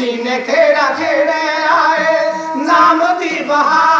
सीने खेड़ा खेड़े आए नाम दी बहार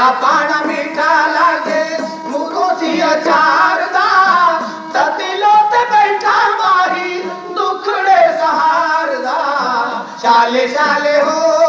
तेरा पाना मीठा लागे मुकोची चारदा ततिलो ते बैठा मारी दुखड़े सहारदा शाले शाले हो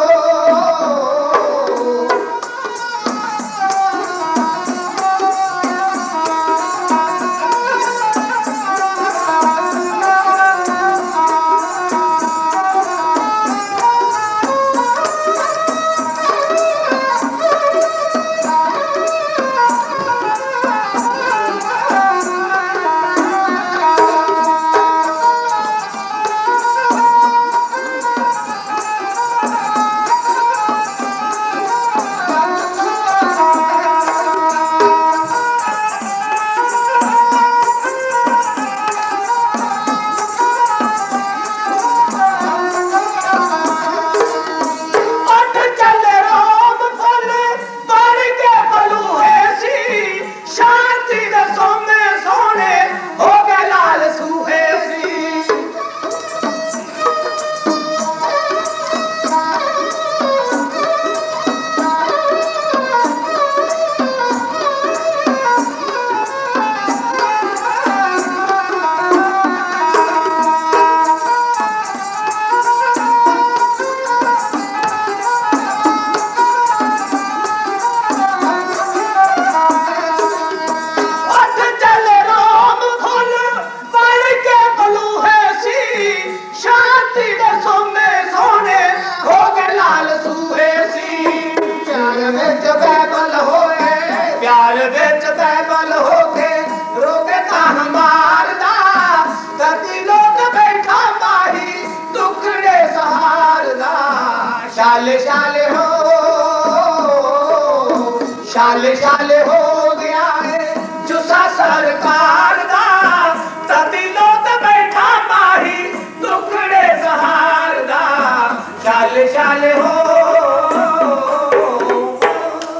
निकाले चाले हो